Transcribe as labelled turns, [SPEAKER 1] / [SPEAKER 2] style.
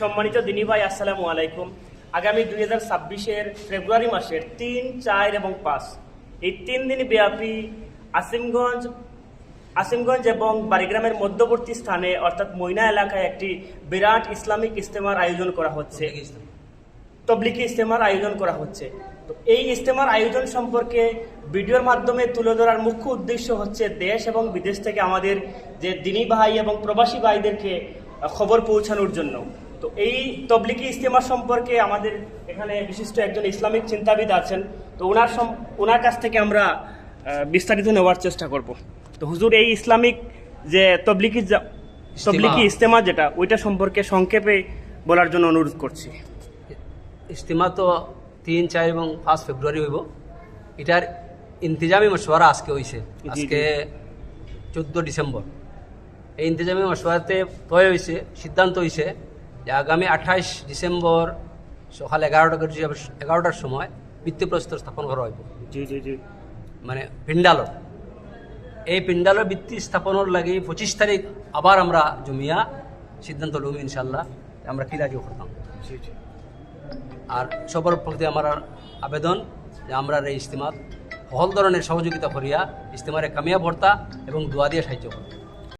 [SPEAKER 1] সম্মানিত দিনী ভাই আসসালামু আলাইকুম। আগামী দুই হাজার ছাব্বিশের ফেব্রুয়ারি মাসের তিন চার এবং পাঁচ। এই তিন দিন ব্যাপী আসিমগঞ্জ আসিমগঞ্জ এবং বাড়িগ্রামের মধ্যবর্তী স্থানে অর্থাৎ ময়না এলাকায় একটি বিরাট ইসলামিক ইস্তেমার আয়োজন করা হচ্ছে। তবলিকি ইস্তেমার আয়োজন করা হচ্ছে। তো এই ইস্তেমার আয়োজন সম্পর্কে ভিডিওর মাধ্যমে তুলে ধরার মুখ্য উদ্দেশ্য হচ্ছে দেশ এবং বিদেশ থেকে আমাদের যে দিনী ভাই এবং প্রবাসী ভাইদেরকে খবর পৌঁছানোর জন্য। তো এই তবলিকি ইস্তেমা সম্পর্কে আমাদের এখানে বিশিষ্ট একজন ইসলামিক চিন্তাবিদ আছেন। তো ওনার ওনার কাছ থেকে আমরা বিস্তারিত নেওয়ার চেষ্টা করব। তো হুজুর এই ইসলামিক যে তবলিকি তবলিকি ইস্তেমা যেটা ওইটা সম্পর্কে সংক্ষেপে বলার জন্য অনুরোধ করছি।
[SPEAKER 2] ইস্তিমা তো তিন চার এবং পাঁচ ফেব্রুয়ারি হইব। এটার ইন্তজামি মশওয়ারা আজকে হইছে। আজকে চোদ্দ ডিসেম্বর। এই ইন্তজামি মশওয়ারাতে তয় হয়েছে সিদ্ধান্ত হয়েছে যে আগামী আঠাইশ ডিসেম্বর সকাল এগারোটা এগারোটার সময় ভিত্তিপ্রস্তর স্থাপন করা হইব।
[SPEAKER 1] জি জি জি।
[SPEAKER 2] মানে পিণ্ডালত এই পিণ্ডালৰ ভিত্তি স্থাপনৰ লাগি পঁচিশ তারিখ আবার আমরা জমিয়া সিদ্ধান্ত লুম ইনশাল্লাহ আমরা কিলাজিও করতাম?
[SPEAKER 1] জি জি।
[SPEAKER 2] আর সবার প্রতি আমার আবেদন যে আমরা এই ইস্তেমাত সকল ধরনের সহযোগিতা করিয়া ইস্তেমারে কামিয়া ভর্তা এবং দোয়া দিয়ে সাহায্য করব